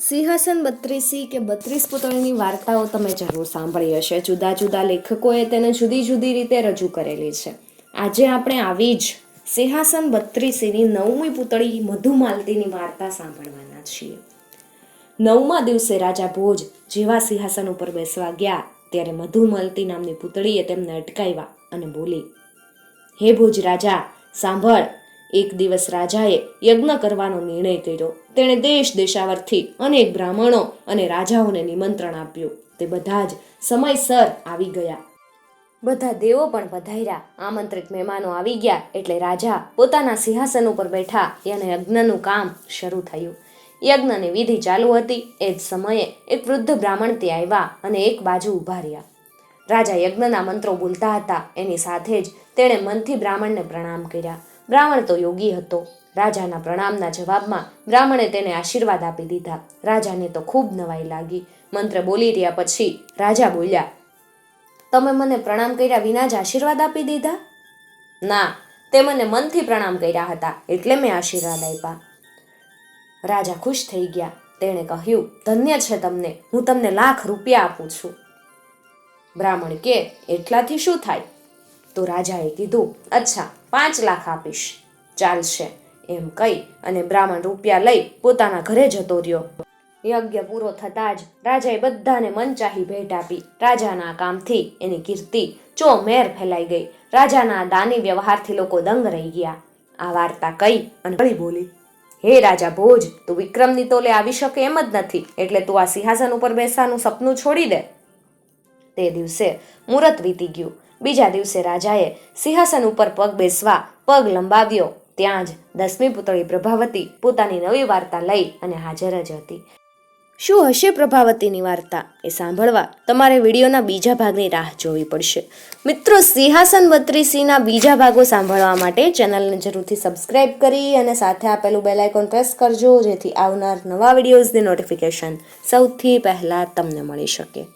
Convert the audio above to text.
સિંહાસન બત્રીસી કે બત્રીસ પુતળીની વાર્તાઓ તમે જરૂર સાંભળી હશે. જુદા જુદા લેખકોએ તેને જુદી જુદી રીતે રજૂ કરેલી છે. આજે આપણે આવી જ સિંહાસન બત્રીસીની નવમી પુતળી મધુમાલતીની વાર્તા સાંભળવાના છીએ. નવમા દિવસે રાજા ભોજ જેવા સિંહાસન ઉપર બેસવા ગયા, ત્યારે મધુમાલતી નામની પુતળીએ તેમને અટકાવ્યા અને બોલી, હે ભોજ રાજા, સાંભળ એક દિવસ રાજાએ યજ્ઞ કરવાનો નિર્ણય કર્યો. તેણે દેશ દેશાવરથી અનેક બ્રાહ્મણો અને રાજાઓને નિમંત્રણ આપ્યું. તે બધા જ સમયસર આવી ગયા. બધા દેવો પણ પધાર્યા. આમંત્રિત મહેમાનો આવી ગયા એટલે રાજા પોતાના સિંહાસન ઉપર બેઠા અને યજ્ઞનું કામ શરૂ થયું. યજ્ઞની વિધિ ચાલુ હતી. એ જ સમયે એક વૃદ્ધ બ્રાહ્મણ ત્યાં આવ્યા અને એક બાજુ ઊભા રહ્યા. રાજા યજ્ઞના મંત્રો બોલતા હતા. એની સાથે જ તેણે મનથી બ્રાહ્મણને પ્રણામ કર્યા. બ્રાહ્મણ તો યોગી હતો. રાજાના પ્રણામના જવાબમાં બ્રાહ્મણે તેને આશીર્વાદ આપી દીધા. રાજાને તો ખૂબ નવાઈ લાગી. મંત્ર બોલી રહ્યા પછી રાજા બોલ્યા, તમે મને પ્રણામ કર્યા વિના જ આશીર્વાદ આપી દીધા? ના, તે મને મનથી પ્રણામ કર્યા હતા, એટલે મેં આશીર્વાદ આપ્યા. રાજા ખુશ થઈ ગયા. તેણે કહ્યું, ધન્ય છે તમને. હું તમને લાખ રૂપિયા આપું છું. બ્રાહ્મણ કે, એટલાથી શું થાય? તો રાજાએ કીધું, અચ્છા, પાંચ લાખ આપીશ. ચાલશે. એમ કહી અને બ્રાહ્મણ રૂપિયા લઈ પોતાના ઘરે જતો રહ્યો. યજ્ઞ પૂરો થતાં જ રાજાએ બધાને મનચાહી ભેટ આપી. રાજાના કામથી એની કીર્તિ ચો મેર ફેલાઈ ગઈ. રાજાના દાની વ્યવહારથી લોકો દંગ રહી ગયા. આ વાર્તા કહી અને વળી બોલી, હે રાજા ભોજ, તું વિક્રમની તોલે આવી શકે એમ જ નથી. એટલે તું આ સિંહાસન ઉપર બેસવાનું સપનું છોડી દે. તે દિવસે મુહૂર્ત વીતી ગયું. બીજા દિવસે રાજાએ સિંહાસન ઉપર પગ બેસવા પગ લંબાવ્યો. ત્યાં જ દસમી પુતળી પ્રભાવતી પોતાની નવી વાર્તા લઈ અને હાજર જ હતી. શું હશે પ્રભાવતીની વાર્તા? એ સાંભળવા તમારે વિડીયોના બીજા ભાગની રાહ જોવી પડશે. મિત્રો, સિંહાસન બત્રીસીના બીજા ભાગો સાંભળવા માટે ચેનલને જરૂરથી સબસ્ક્રાઇબ કરી અને સાથે આપેલું બેલ આઇકોન પ્રેસ કરજો, જેથી આવનાર નવા વિડીયોઝની નોટિફિકેશન સૌથી પહેલાં તમને મળી શકે.